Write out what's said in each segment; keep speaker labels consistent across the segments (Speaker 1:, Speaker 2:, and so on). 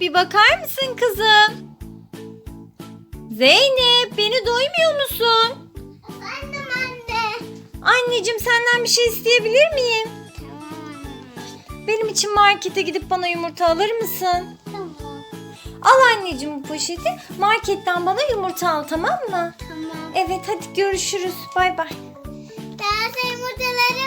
Speaker 1: bir bakar mısın kızım? Zeynep beni duymuyor musun?
Speaker 2: Efendim anne.
Speaker 1: Anneciğim senden bir şey isteyebilir miyim?
Speaker 2: Tamam.
Speaker 1: Benim için markete gidip bana yumurta alır mısın?
Speaker 2: Tamam.
Speaker 1: Al anneciğim bu poşeti. Marketten bana yumurta al tamam mı?
Speaker 2: Tamam.
Speaker 1: Evet hadi görüşürüz. Bay bay.
Speaker 2: Taze yumurtalarım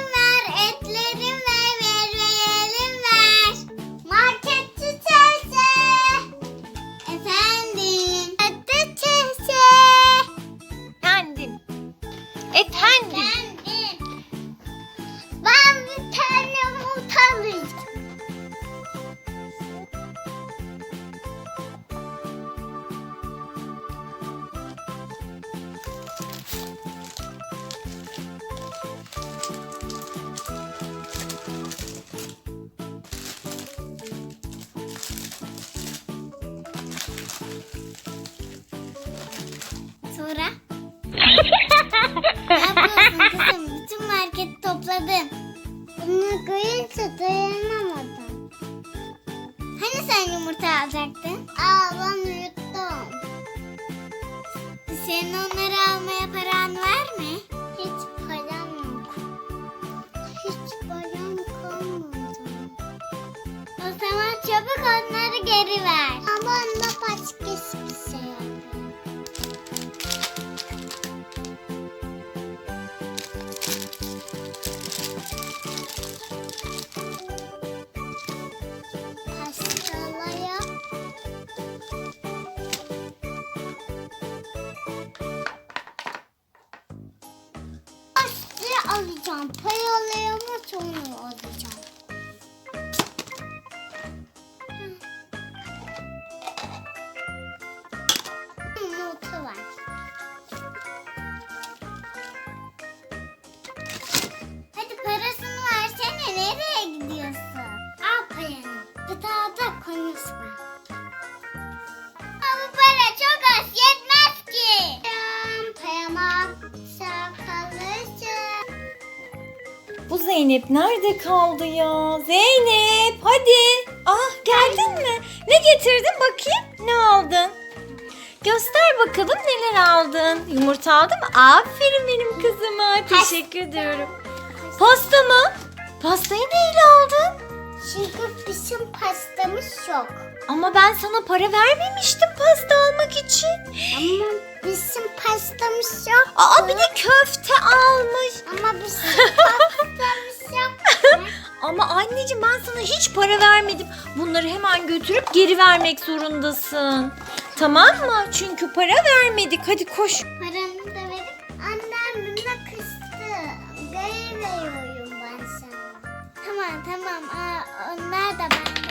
Speaker 2: Efendim.
Speaker 1: Efendim.
Speaker 2: Ben bir tane yumurta alacağım. Sonra? Sen yumurta alacaktın? Aa ben uyuttum. Senin onları almaya paran var mı? Hiç param yok. Hiç param kalmadı. O zaman çabuk onları geri ver. Ama onda başka Alacağım. Payalayama sonra alacağım.
Speaker 1: Bu Zeynep nerede kaldı ya? Zeynep hadi. Ah geldin mi? Ne getirdin bakayım? Ne aldın? Göster bakalım neler aldın. Yumurta aldın mı? Aferin benim kızıma. Teşekkür ediyorum. Pasta mı? Pastayı neyle aldın?
Speaker 2: Çünkü bizim pastamız yok.
Speaker 1: Ama ben sana para vermemiştim pasta almak için.
Speaker 2: Ama bizim pastamız yok.
Speaker 1: Aa bir de köfte almış.
Speaker 2: Ama bizim pastamız yok.
Speaker 1: Ama anneciğim ben sana hiç para vermedim. Bunları hemen götürüp geri vermek zorundasın. Tamam mı? Çünkü para vermedik. Hadi koş.
Speaker 2: Paranı da verip annem buna kızdı. Geri veriyorum ben sana. Tamam tamam. Aa, onlar da ben